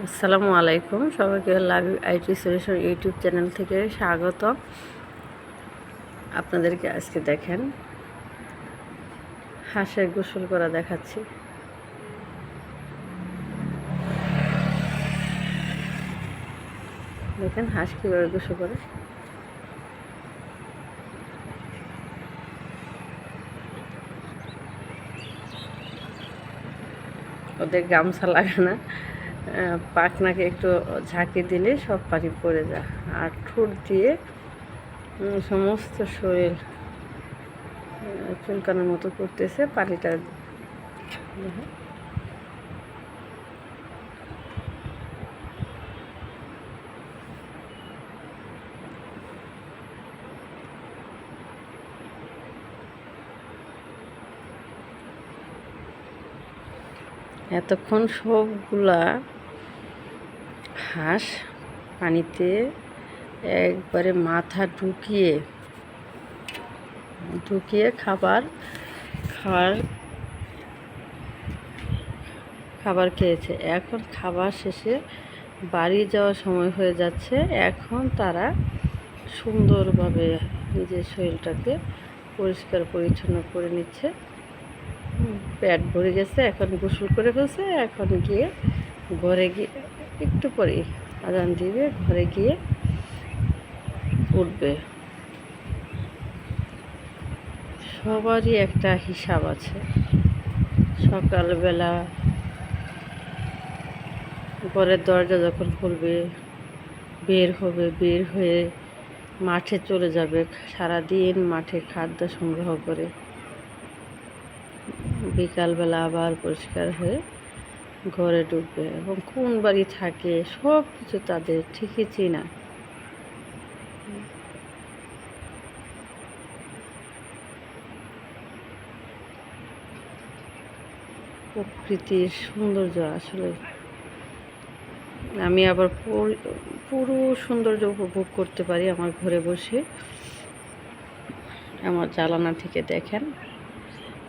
আসসালামু আলাইকুম। সবাইকে love IT solution YouTube channel থেকে স্বাগত। আপনাদেরকে আজকে দেখেন, হাঁসের গোসল করা দেখাচ্ছি। দেখেন হাঁস কীভাবে গোসল করে। ওদের গামছা লাগে না পাখনাকে একটু ঝাঁকি দিলে সব পানি পড়ে যায় আর ঠোঁট দিয়ে সমস্ত শরীর চুলকানোর মতো করতেছে দেখো। এতক্ষণ সবগুলা হাঁস পানিতে একবারে মাথা ঢুকিয়ে ঢুকিয়ে খাবার খাওয়ার, খাবার খেয়েছে। এখন খাবার শেষে বাড়ি যাওয়ার সময় হয়ে যাচ্ছে। এখন তারা সুন্দরভাবে নিজের শরীরটাকে পরিষ্কার পরিচ্ছন্ন করে নিচ্ছে। পেট ভরে গেছে, এখন গোসল করে ফেলছে, এখন গিয়ে ঘরে গিয়ে একটু পরে আজান দিবে, ঘরে গিয়ে উঠবে। সবারই একটা হিসাব আছে। সকালবেলা ঘরের দরজা যখন খুলবে, বের হবে, বের হয়ে মাঠে চলে যাবে, সারাদিন মাঠে খাদ্য সংগ্রহ করে। বিকালবেলা আবার পরিষ্কার হয়ে ঘরে ঢুকবে এবং কোন বাড়ি থাকে সব কিছু তাদের ঠিকই চেনা। প্রকৃতির সৌন্দর্য আসলে আমি আবার পুর- সৌন্দর্য উপভোগ করতে পারি আমার ঘরে বসে। আমার জানালা থেকে দেখেন,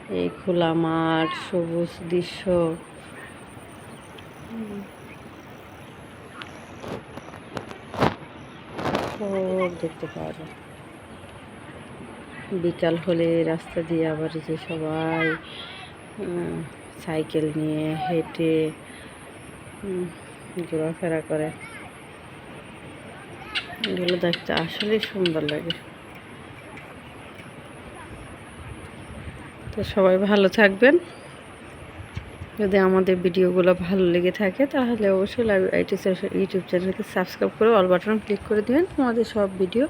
এই খোলা মাঠ, সবুজ দৃশ্য। সব দেখতে পাওয়া যায়। বিকাল হলে রাস্তা দিয়ে আবার যে সবাই সাইকেল নিয়ে হেঁটে ঘোরাফেরা করে। এগুলো দেখতে আসলেই সুন্দর লাগে। তো সবাই ভালো থাকবেন। যদি আমাদের ভিডিওগুলো ভালো লেগে থাকে, তাহলে অবশ্যই লাইভ ইউটিউব চ্যানেলকে সাবস্ক্রাইব করে অল বাটন ক্লিক করে দিবেন আমাদের সব ভিডিও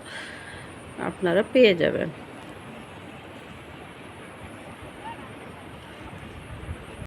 আপনারা পেয়ে যাবেন।